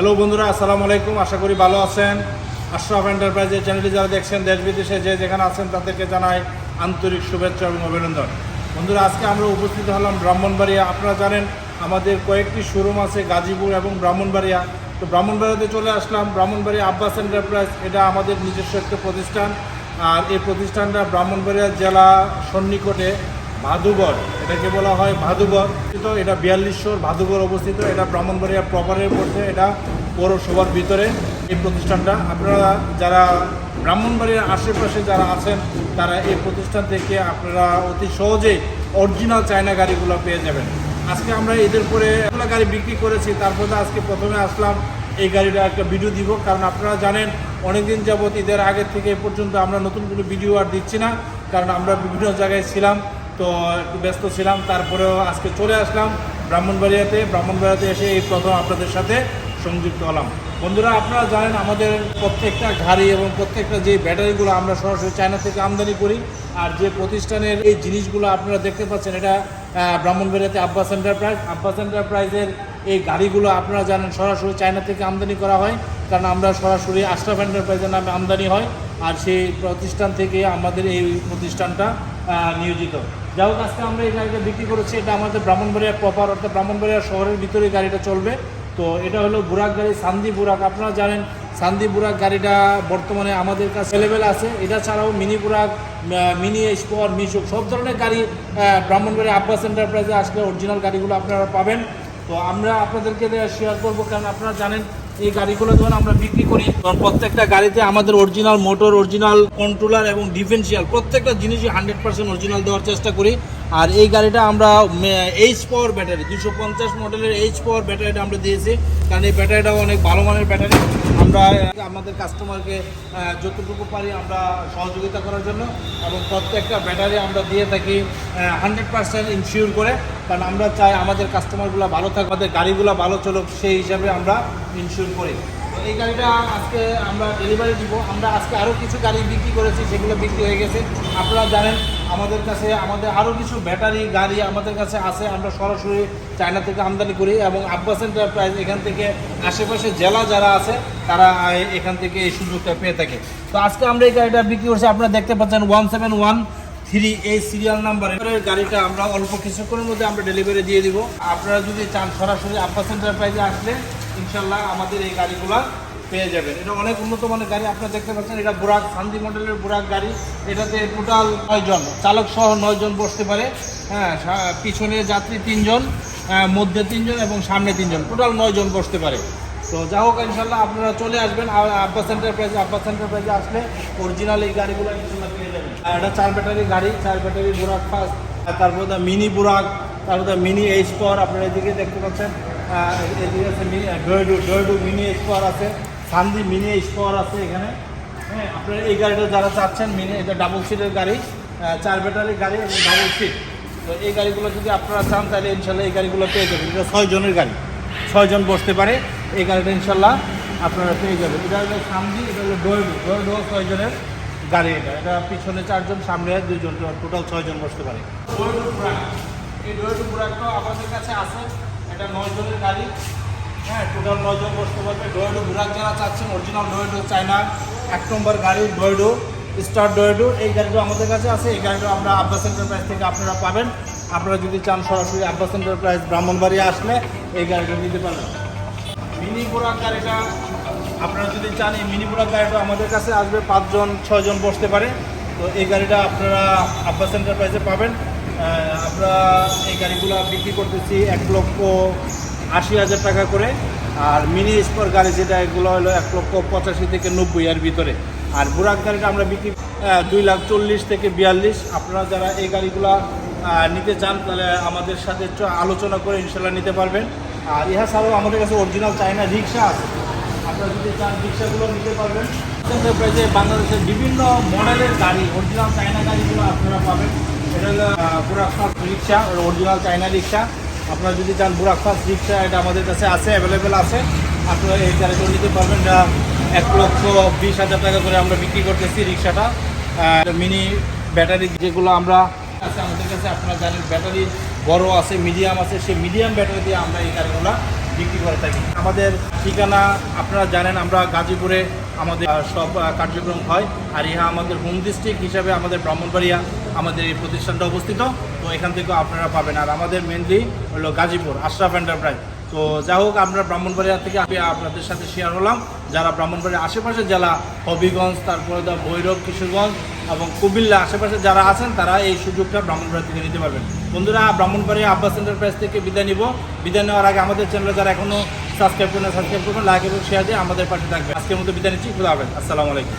Hello বন্ধুরা, আসসালামু আলাইকুম। আশা করি ভালো আছেন। আশরাফ এন্টারপ্রাইজের চ্যানেলটি যারা দেখছেন দেশ বিদেশে যে যেখানে আছেন, তাদেরকে জানাই আন্তরিক শুভেচ্ছা এবং অভিনন্দন। বন্ধুরা, আজকে আমরা উপস্থিত হলাম ব্রাহ্মণবাড়িয়া। আপনারা জানেন, আমাদের কয়েকটি শোরুম আছে, গাজীপুর এবং ব্রাহ্মণবাড়িয়া। তো ব্রাহ্মণবাড়িয়াতে চলে আসলাম। ব্রাহ্মণবাড়িয়া আব্বাস এন্টারপ্রাইজ এটা আমাদের নিজস্ব একটা প্রতিষ্ঠান। আর এই প্রতিষ্ঠানটা ব্রাহ্মণবাড়িয়া জেলা সন্নিকটে ভাদুগড় এটাকে বলা হয় ভাদুগড় তো এটা বিয়াল্লিশশোর ভাদুগড় অবস্থিত, এটা ব্রাহ্মণবাড়িয়া প্রপারের মধ্যে, এটা পৌরসভার ভিতরে এই প্রতিষ্ঠানটা। আপনারা যারা ব্রাহ্মণবাড়িয়ার আশেপাশে যারা আছেন, তারা এই প্রতিষ্ঠান থেকে আপনারা অতি সহজেই অরিজিনাল চায়না গাড়িগুলো পেয়ে যাবেন। আজকে আমরা এদের পরে এগুলো গাড়ি বিক্রি করেছি, তারপরে আজকে প্রথমে আসলাম এই গাড়িটা একটা ভিডিও দিব, কারণ আপনারা জানেন, অনেকদিন যাবত ঈদের আগের থেকে পর্যন্ত আমরা নতুন কোনো ভিডিও আর দিচ্ছি না, কারণ আমরা বিভিন্ন জায়গায় ছিলাম। তো একটু ব্যস্ত ছিলাম, তারপরেও আজকে চলে আসলাম ব্রাহ্মণবাড়িয়াতে। ব্রাহ্মণবাড়িয়াতে এসে এই প্রথম আপনাদের সাথে সংযুক্ত হলাম। বন্ধুরা, আপনারা জানেন আমাদের প্রত্যেকটা গাড়ি এবং প্রত্যেকটা যে ব্যাটারিগুলো আমরা সরাসরি চায়না থেকে আমদানি করি, আর যে প্রতিষ্ঠানের এই জিনিসগুলো আপনারা দেখতে পাচ্ছেন, এটা ব্রাহ্মণবাড়িয়াতে আব্বাস এন্টারপ্রাইজ। আব্বাস এন্টারপ্রাইজের এই গাড়িগুলো আপনারা জানেন সরাসরি চায়না থেকে আমদানি করা হয়, কারণ আমরা সরাসরি আশরাফ এন্টারপ্রাইজের নামে আমদানি হয়। আর সেই প্রতিষ্ঠান থেকে আমাদের এই প্রতিষ্ঠানটা নিয়োজিত। যাই হোক, আজকে আমরা এই গাড়িটা বিক্রি করেছি। এটা আমাদের ব্রাহ্মণবাড়িয়া প্রপার অর্থাৎ ব্রাহ্মণবাড়িয়া শহরের ভিতরে গাড়িটা চলবে। তো এটা হলো বুরাক গাড়ি, সান্দি বুরাক। আপনারা জানেন, সান্দি বুরাক গাড়িটা বর্তমানে আমাদের কাছে অ্যাভেলেবেল আছে। এটা ছাড়াও মিনি বুরাক মিনি স্পর মিশুক, সব ধরনের গাড়ি ব্রাহ্মণবাড়ি আব্বাস এন্টারপ্রাইজে আসলে অরিজিনাল গাড়িগুলো আপনারা পাবেন। তো আমরা আপনাদেরকে শেয়ার করব, কারণ আপনারা জানেন এই গাড়িগুলো যখন আমরা বিক্রি করি। তখন প্রত্যেকটা গাড়িতে আমাদের অরিজিনাল মোটর অরিজিনাল কন্ট্রোলার এবং ডিফেন্সিয়াল প্রত্যেকটা জিনিসই হান্ড্রেড পার্সেন্ট অরিজিনাল দেওয়ার চেষ্টা করি। আর এই গাড়িটা আমরা এইচ পাওয়ার ব্যাটারি দুশো পঞ্চাশ মডেলের এইচ পাওয়ার ব্যাটারিটা আমরা দিয়েছি। কারণ এই ব্যাটারিটাও অনেক ভালো মানের ব্যাটারি আমরা, আমাদের কাস্টমারকে যতটুকু পারি আমরা সহযোগিতা করার জন্য এবং প্রত্যেকটা ব্যাটারি আমরা দিয়ে থাকি হান্ড্রেড পার্সেন্ট ইনশিওর করে। কারণ আমরা চাই আমাদের কাস্টমারগুলো ভালো থাকুক আমাদের গাড়িগুলো ভালো চলুক, সেই হিসাবে আমরা ইনশিওর করি। এই গাড়িটা আজকে আমরা ডেলিভারি দিব। আমরা আজকে আরও কিছু গাড়ি বিক্রি করেছি, সেগুলো বিক্রি হয়ে গেছে। আপনারা জানেন আমাদের কাছে, আমাদের আরও কিছু ব্যাটারি, গাড়ি আমাদের কাছে আছে, আমরা সরাসরি চায়না থেকে আমদানি করি এবং আব্বাস এন্টারপ্রাইজ এখান থেকে আশেপাশে জেলা যারা আছে, তারা এখান থেকে এই সুযোগটা পেয়ে থাকে। তো আজকে আমরা এই গাড়িটা বিক্রি করছি, আপনারা দেখতে পাচ্ছেন ওয়ান সেভেন ওয়ান থ্রি এই সিরিয়াল নাম্বারের গাড়িটা আমরা অল্প কিছুক্ষণের মধ্যে আমরা ডেলিভারি দিয়ে দিব। আপনারা যদি চান সরাসরি আব্বাস এন্টারপ্রাইজে আসলে, ইনশাল্লাহ আমাদের এই গাড়িগুলো পেয়ে যাবেন। এটা অনেক উন্নত মানের গাড়ি, আপনারা দেখতে পাচ্ছেন, এটা বুরাক, সান্দি মডেলের বুরাক গাড়ি। এটাতে টোটাল নয়জন চালক সহ নয়জন বসতে পারে। হ্যাঁ পিছনে যাত্রী তিনজন মধ্যে তিনজন এবং সামনে তিনজন টোটাল নয়জন বসতে পারে। তো যা হোক, ইনশাল্লাহ আপনারা চলে আসবেন আব্বাস এন্টারপ্রাইজে আব্বাস এন্টারপ্রাইজে আসলে অরিজিনাল এই গাড়িগুলো ইনশাল্লাহ পেয়ে যাবেন। এটা চার ব্যাটারি গাড়ি, চার ব্যাটারি বুরাক ফার্স্ট তারপর দা মিনি বুরাক, তারপর দা মিনি এইচ পাওয়ার আপনারা এদিকে দেখতে পাচ্ছেন এদিকে আছে মিনি ডয়েডু ডয়েডু মিনি এইচ পাওয়ার আছে। সান্দি মিনি পাওয়ার আছে এখানে। হ্যাঁ আপনারা এই গাড়িটা যারা চাচ্ছেন, মিনি, এটা ডাবল সিটের গাড়ি চার ব্যাটারি গাড়ি এবং ডাবল সিট তো এই গাড়িগুলো যদি আপনারা চান, তাহলে ইনশাল্লাহ এই গাড়িগুলো পেয়ে যাবেন। এটা ছয়জনের গাড়ি। ছয়জন বসতে পারে। এই গাড়িটা ইনশাল্লাহ আপনারা পেয়ে যাবেন। এটা হলো সামদি এটা হলো ডোয়েডো ডোয়েডো ছয়জনের গাড়ি এটা। এটা পিছনে চারজন, সামনে দুইজন টোটাল ছয়জন বসতে পারে। এই ডোয়েডো বুরাকটাও আমাদের কাছে আছে। এটা নয় জনের গাড়ি। হ্যাঁ বসতে পারবে। ডোয়েডো যারা অরিজিনাল ডোয়েডো, চায়না, এক নম্বর গাড়ি ডোয়েডো, স্টার ডোয়েডো, এই গাড়িটা আমাদের কাছে এই গাড়িটা আমরা এন্টারপ্রাইজ থেকে আপনারা পাবেন। আপনারা যদি চান সরাসরি আব্বাস এন্টারপ্রাইজ ব্রাহ্মণবাড়ি আসলে এই গাড়িটা নিতে পারেন মিনি বোরাক গাড়িটা, আপনারা যদি চান, এই মিনি বোরাক গাড়িটা আমাদের কাছে আসবে, পাঁচজন, ছয়জন বসতে পারে। তো এই গাড়িটা আপনারা আব্বাস এন্টারপ্রাইজে পাবেন। আমরা এই গাড়িগুলো বিক্রি করতেছি এক লক্ষ আশি হাজার টাকা করে, আর মিনি স্পোর গাড়ি যেটা, এগুলো হলো এক লক্ষ পঁচাশি থেকে নব্বই এর ভিতরে। আর বুরাক গাড়িটা আমরা বিক্রি দুই লাখ চল্লিশ থেকে বিয়াল্লিশ। আপনারা যারা এই গাড়িগুলা নিতে চান, তাহলে আমাদের সাথে আলোচনা করে ইনশাল্লাহ নিতে পারবেন। আর ইহা ছাড়াও আমাদের কাছে অরিজিনাল চায়না রিক্সা আছে। আপনারা যদি চান রিক্সাগুলো নিতে পারবেন। এন্টারপ্রাইজে বাংলাদেশের বিভিন্ন মডেলের গাড়ি অরিজিনাল চায়না গাড়িগুলো আপনারা পাবেন। এটা হলো fast rickshaw original China rickshaw আপনারা যদি চান বুরাক ফাস্ট রিক্সা, এটা আমাদের কাছে আছে অ্যাভেলেবেল আছে। আপনারা এই গাড়িগুলো নিতে পারবেন এক লক্ষ বিশ হাজার টাকা করে আমরা বিক্রি করতেছি রিক্সাটা। মিনি ব্যাটারি যেগুলো আমরা আছে আমাদের কাছে, আপনার জানেন ব্যাটারি বড় আছে মিডিয়াম আছে, সেই মিডিয়াম ব্যাটারি দিয়ে আমরা এই গাড়িগুলো বিক্রি করে থাকি। আমাদের ঠিকানা আপনারা জানেন, আমরা গাজীপুরে আমাদের সব কার্যক্রম হয় আর ইহা আমাদের হোম ডিস্ট্রিক্ট হিসাবে আমাদের ব্রাহ্মণবাড়িয়া আমাদের এই প্রতিষ্ঠানটা অবস্থিত। তো এখান থেকেও আপনারা পাবেন। আর আমাদের মেনলি হলো গাজীপুর, আশরাফ এন্টারপ্রাইজ তো যাই হোক, আমরা ব্রাহ্মণবাড়িয়া থেকে আমি আপনাদের সাথে শেয়ার হলাম। যারা ব্রাহ্মণবাড়িয়ার আশেপাশের জেলা, হবিগঞ্জ, তারপরে দা ভৈরব, কিশোরগঞ্জ এবং কুমিল্লা আশেপাশে যারা আছেন, তারা এই সুযোগটা ব্রাহ্মণবাড়িয়া থেকে নিতে পারবেন। বন্ধুরা, ব্রাহ্মণবাড়িয়া আব্বাস এন্টারপ্রাইজ থেকে বিদায় নিব। বিদায় নেওয়ার আগে আমাদের চ্যানেলে যারা এখনও সাবস্ক্রাইব করেন সাবস্ক্রাইব করবেন লাইক এবং শেয়ার দিয়ে আমাদের পাশে থাকবে আজকের মতো বিদায় নিচ্ছি, খুদা আসসালামু আলাইকুম।